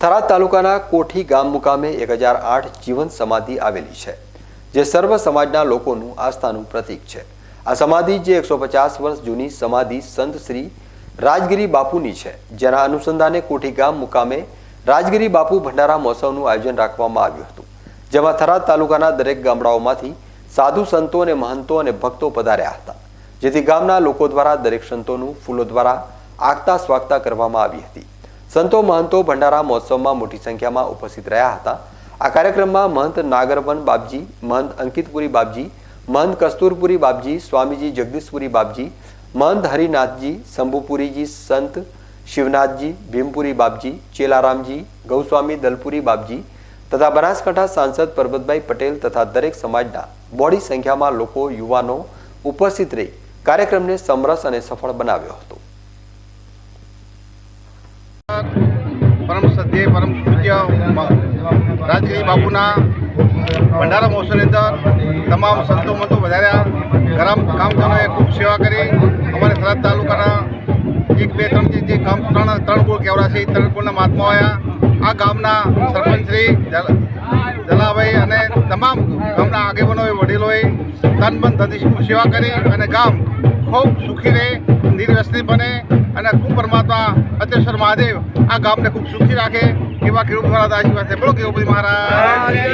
થરાદ તાલુકાના કોઠી ગામ મુકામે એક હજાર આઠ જીવન સમાધિ આવેલી છે, જે સર્વ સમાજના લોકોનું આસ્થાનું પ્રતીક છે. આ સમાધિ જે એકસો પચાસ વર્ષ જૂની સમાધિ સંત શ્રી રાજગીરી બાપુની છે, જેના અનુસંધાને કોઠી ગામ મુકામે રાજગીરી બાપુ ભંડારા મહોત્સવનું આયોજન રાખવામાં આવ્યું હતું, જેમાં થરાદ તાલુકાના દરેક ગામડાઓમાંથી સાધુ સંતો અને મહંતો અને ભક્તો પધાર્યા હતા, જેથી ગામના લોકો દ્વારા દરેક સંતોનું ફૂલો દ્વારા આગતા સ્વાગતા કરવામાં આવી હતી. સંતો મહંતો ભંડારા મહોત્સવમાં મોટી સંખ્યામાં ઉપસ્થિત રહ્યા હતા. આ કાર્યક્રમમાં મહંત નાગરવન બાપજી, મહંત અંકિતપુરી બાપજી, મહંત કસ્તુરપુરી બાપજી, સ્વામીજી જગદીશપુરી બાપજી, મહંત હરિનાથજી, શંભુપુરીજી સંત, શિવનાથજી, ભીમપુરી બાપજી, ચેલારામજી, ગૌસ્વામી દલપુરી બાપજી તથા બનાસકાંઠા સાંસદ પરબતભાઈ પટેલ તથા દરેક સમાજના બોડી સંખ્યામાં લોકો યુવાનો ઉપસ્થિત રહી કાર્યક્રમને સમરસ અને સફળ બનાવ્યો હતો. પરમ સત્ય પરમ પૂજ્ય રાજગીરી બાપુના ભંડારા મહોત્સવની અંદર તમામ સંતો મંતો વધાર્યા. ગરમ કામજનોએ ખૂબ સેવા કરી. અમારે થરાદ તાલુકાના એક, બે, ત્રણ જે- કામ ત્રણ ત્રણ કુળ કેવડા છે, એ ત્રણ કુળના મહાત્મા આવ્યા. આ ગામના સરપંચ શ્રી જલ- જલાભાઈ અને તમામ ગામના આગેવાનોએ, વડીલોએ તન મન ધનથી સેવા કરી અને ગામ ખૂબ સુખી રહે. નિર્વ્યસની બને અને ખૂબ પરમાત્મા અત્યશ્વર મહાદેવ આ ગામને ખૂબ સુખી રાખે એવા ખેડૂત દ્વારા આશીર્વાદ છે. બોલો કેવું મહારાજ?